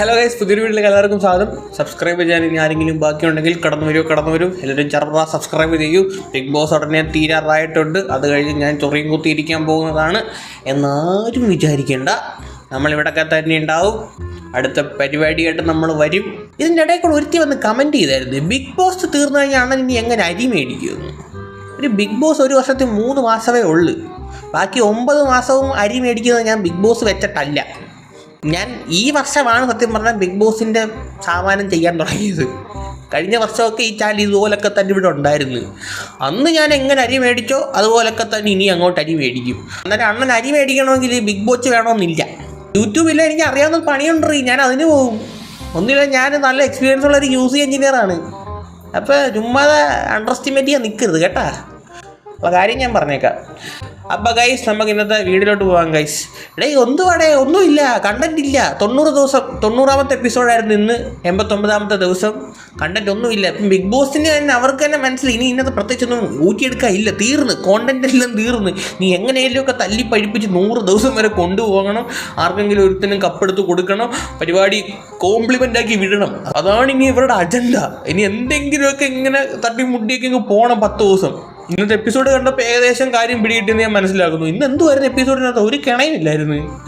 Hello guys പുതിയൊരു വീട്ടിലേക്ക് എല്ലാവർക്കും സ്വാഗതം. സബ്സ്ക്രൈബ് ചെയ്യാൻ ഇനി ആരെങ്കിലും ബാക്കിയുണ്ടെങ്കിൽ കടന്നു വരൂ കടന്നു വരും. എല്ലാവരും ചെറുപ്പ സബ്സ്ക്രൈബ് ചെയ്യൂ. ബിഗ് ബോസ് ഉടനെ തീരാറായിട്ടുണ്ട്. അത് കഴിഞ്ഞ് ഞാൻ ചൊറിയും കുത്തിയിരിക്കാൻ പോകുന്നതാണ് എന്നാരും വിചാരിക്കേണ്ട. നമ്മളിവിടൊക്കെ തന്നെ ഉണ്ടാവും. അടുത്ത പരിപാടിയായിട്ട് നമ്മൾ വരും. ഇതിന്റെ ഇടയിൽ കൂടെ ഒരുത്തി വന്ന് കമന്റ് ചെയ്തായിരുന്നു. ബിഗ് ബോസ് തീർന്നു കഴിഞ്ഞാൽ അണ്ണൻ ഇനി എങ്ങനെ അരി മേടിക്കുമെന്ന്. ഒരു ബിഗ് ബോസ് ഒരു വർഷത്തിൽ മൂന്ന് മാസമേ ഉള്ളൂ. ബാക്കി ഒമ്പത് മാസവും അരി മേടിക്കുന്നത് ഞാൻ ബിഗ് ബോസ് വെച്ചിട്ടല്ല. ഞാൻ ഈ വർഷമാണ് സത്യം പറഞ്ഞാൽ ബിഗ് ബോസിന്റെ സാമാനം ചെയ്യാൻ തുടങ്ങിയത്. കഴിഞ്ഞ വർഷമൊക്കെ ഈ ചാനൽ ഇതുപോലൊക്കെ തന്നെ ഇവിടെ ഉണ്ടായിരുന്നു. അന്ന് ഞാൻ എങ്ങനെ അരി മേടിച്ചോ അതുപോലൊക്കെ തന്നെ ഇനി അങ്ങോട്ട് അരി മേടിക്കും. അന്നേരം അണ്ണൻ അരി മേടിക്കണമെങ്കിൽ ബിഗ് ബോസ് വേണമെന്നില്ല. യൂട്യൂബിൽ എനിക്ക് അറിയാവുന്ന പണിയുണ്ട് ഞാൻ അതിന് പോകും. ഒന്നുമില്ല ഞാൻ നല്ല എക്സ്പീരിയൻസ് ഉള്ള ഒരു യൂസ് എഞ്ചിനീയറാണ് അപ്പോൾ ചുമ്മാതെ അണ്ടർ എസ്റ്റിമേറ്റ് ചെയ്യാൻ നിൽക്കരുത് കേട്ടാ. ഉള്ള കാര്യം ഞാൻ പറഞ്ഞേക്കാം. അപ്പോൾ ഗൈസ് നമുക്ക് ഇന്നത്തെ വീഡിയോയിലോട്ട് പോകാം ഗൈസ് എടേ ഒന്നുപാടെ ഒന്നുമില്ല കണ്ടന്റ് ഇല്ല. തൊണ്ണൂറ് ദിവസം തൊണ്ണൂറാമത്തെ എപ്പിസോഡായിരുന്നു ഇന്ന് എൺപത്തൊമ്പതാമത്തെ ദിവസം. കണ്ടന്റ് ഒന്നുമില്ല. ഇപ്പം ബിഗ് ബോസിന് തന്നെ അവർക്ക് തന്നെ മനസ്സിൽ ഇനി ഇന്നത്തെ പ്രത്യേകിച്ചൊന്നും ഊറ്റിയെടുക്കാൻ ഇല്ല. തീർന്ന്. കോണ്ടന്റ് എല്ലാം തീർന്ന്. നീ എങ്ങനെയെങ്കിലും ഒക്കെ തല്ലി പഴിപ്പിച്ച് നൂറ് ദിവസം വരെ കൊണ്ടുപോകണം. ആർക്കെങ്കിലും ഒരുത്തിനും കപ്പെടുത്ത് കൊടുക്കണം. പരിപാടി കോംപ്ലിമെന്റ് ആക്കി വിടണം. അതാണ് ഇനി ഇവരുടെ അജണ്ട ഇനി എന്തെങ്കിലുമൊക്കെ ഇങ്ങനെ തട്ടിമുട്ടിയൊക്കെ ഇങ്ങ് പോകണം പത്ത് ദിവസം. ഇന്നത്തെ എപ്പിസോഡ് കണ്ടപ്പോൾ ഏകദേശം കാര്യം പിടികിട്ടിയെന്ന് ഞാൻ മനസ്സിലാക്കുന്നു. ഇന്ന് എന്തുമായിരുന്നു എപ്പിസോഡിനകത്ത് ഒരു കിണയും ഇല്ലായിരുന്നു.